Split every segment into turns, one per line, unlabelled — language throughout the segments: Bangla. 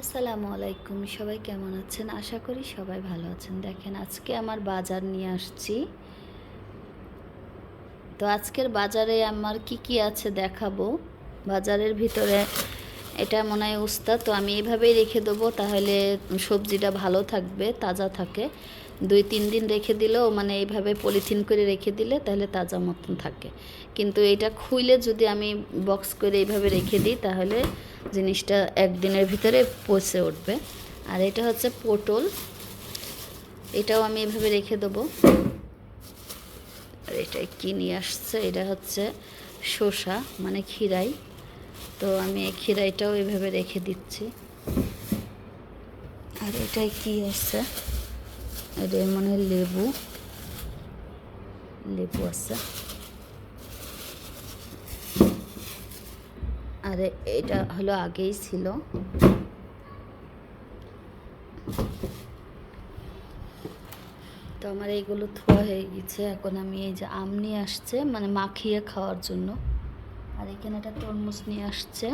আসসালামু আলাইকুম, সবাই কেমন আছেন? আশা করি সবাই ভালো আছেন। দেখেন, আজকে আমার বাজার নিয়ে আসছি। তো আজকের বাজারে আমার কি কি আছে দেখাবো? বাজারের ভিতরে এটা মনে হয় উস্তা তো আমি এভাবেই রেখে দেবো, তাহলে সবজিটা ভালো থাকবে, তাজা থাকে। দুই, তিন দিন রেখে দিলেও মানে এইভাবে পলিথিন করে রেখে দিলে তাহলে তাজা মতন থাকে। কিন্তু এটা খুইলে যদি আমি বক্স করে এইভাবে রেখে দিই, তাহলে জিনিসটা একদিনের ভিতরে পচে উঠবে। আর এটা হচ্ছে পটল। এটাও আমি এভাবে রেখে দেবো। আর এটা কি নিয়ে আসছে? এটা হচ্ছে শসা মানে খিরাই তো আমি এই খিরাইটাও এভাবে রেখে দিচ্ছি। আর এটাই কি আছে? এটা মনে হয় লেবু লেবু আছে। আর এটা হলো আগেই ছিল। তো আমার এইগুলো থোয়া হয়ে গেছে। এখন আমি এই যে আম নিয়ে আসছে মানে মাখিয়ে খাওয়ার জন্য। আর এখানে একটা তরমুজ নিয়ে আসছে।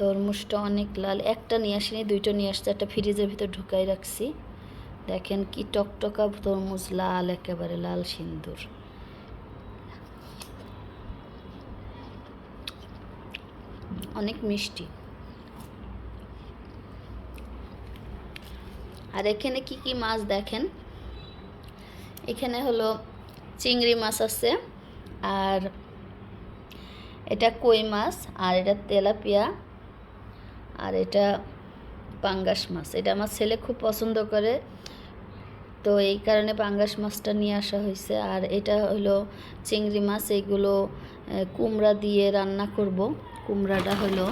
তরমুজটা অনেক লাল। একটা নিয়ে আসিনি, দুইটা নিয়ে আসছে, একটা ফ্রিজের ভিতর ঢুকাই রাখছি। দেখেন কি টকটকা তরমুজ, লাল, একেবারে লাল সিন্দুর। অনেক মিষ্টি। আর এখানে কি কি মাছ দেখেন? এখানে হলো চিংড়ি মাছ আছে, আর এটা কই মাছ, আর এটা তেলাপিয়া। আর এটা পাঙ্গাস মাছ। এটা আমার ছেলে খুব পছন্দ করে। তো এই কারণে পাঙ্গাস মাছটা নিয়ে আসা হয়েছে। আর এটা হলো চিংড়ি মাছ। এইগুলো কুমড়া দিয়ে রান্না করব। কুমড়াটা হলো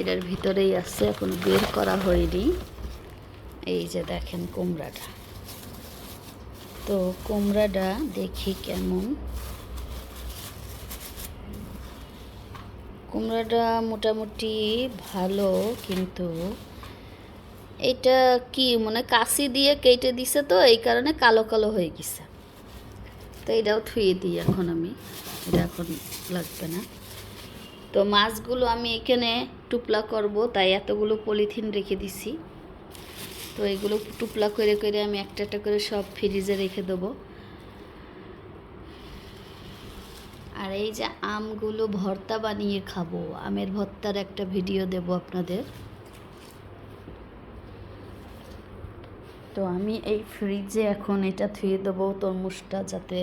এটার ভিতরেই আছে। এখন বের করা হয়নি। এই যে দেখেন কুমড়াটা। তো কুমড়াটা দেখি কেমন। কুমড়াটা মোটামুটি ভালো, কিন্তু এটা কি মানে কাশি দিয়ে কেটে দিছে তো, এই কারণে কালো কালো হয়ে গেছে। তো এটাও থুয়ে দিই এখন আমি, এটা এখন লাগবে না। তো মাছগুলো আমি এখানে টুপলা করব, তাই এতগুলো পলিথিন রেখে দিছি। তো এগুলো টুপলা করে করে আমি একটা একটা করে সব ফ্রিজে রেখে দেবো। আর এই যে আমগুলো ভর্তা বানিয়ে খাব, আমের ভর্তার একটা ভিডিও দেব আপনাদের। তো আমি এই ফ্রিজে এখন এটা থুয়ে দেবো তরমুজটা যাতে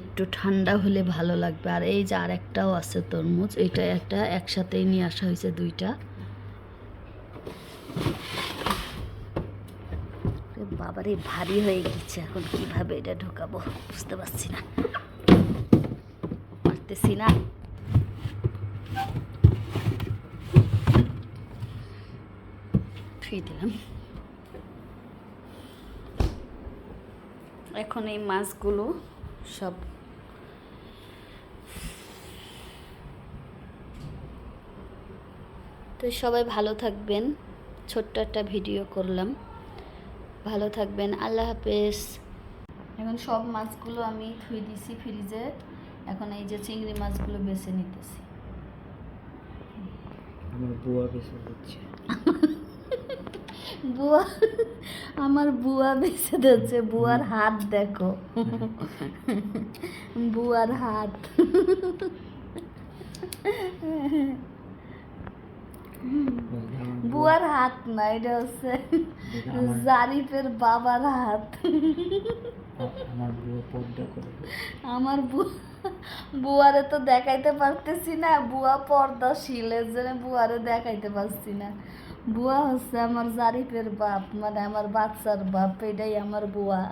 একটু ঠান্ডা হলে ভালো লাগবে। আর এই যে আর একটাও আছে তরমুজ, এটা একটা একসাথেই নিয়ে আসা হয়েছে দুইটা। বাবারে, ভারী হয়ে গেছে এখন। কীভাবে এটা ঢোকাবো বুঝতে পারছি না। পারতেছি না। দিলাম। এখন এই মাছগুলো সব তো সবাই ভালো থাকবেন। ছোট্ট একটা ভিডিও করলাম। ভালো থাকবেন আল্লাহ হাফেজ। এখন সব মাছগুলো আমি ধুয়ে দিছি ফ্রিজে। এখন এই যে চিংড়ি মাছগুলো বেছে নিতেছি।
আমার বুয়া বেশি হচ্ছে
বুয়া আমার বুয়া বেছে দিচ্ছে। বুয়ার হাত দেখো। বুয়ার হাত। বুয়ার হাত না এটা হচ্ছে জারিফের বাবার হাত
আমার বুয়া পর্দা করে
আমার বুয়ারে তো দেখাইতে পারতেছি না বুয়া পর্দা শিলের জন্য বুয়ারে দেখাইতে পারছি না বুয়া হচ্ছে আমার জারিফের বাপ মানে আমার বাচ্চার বাপ এটাই আমার বুয়া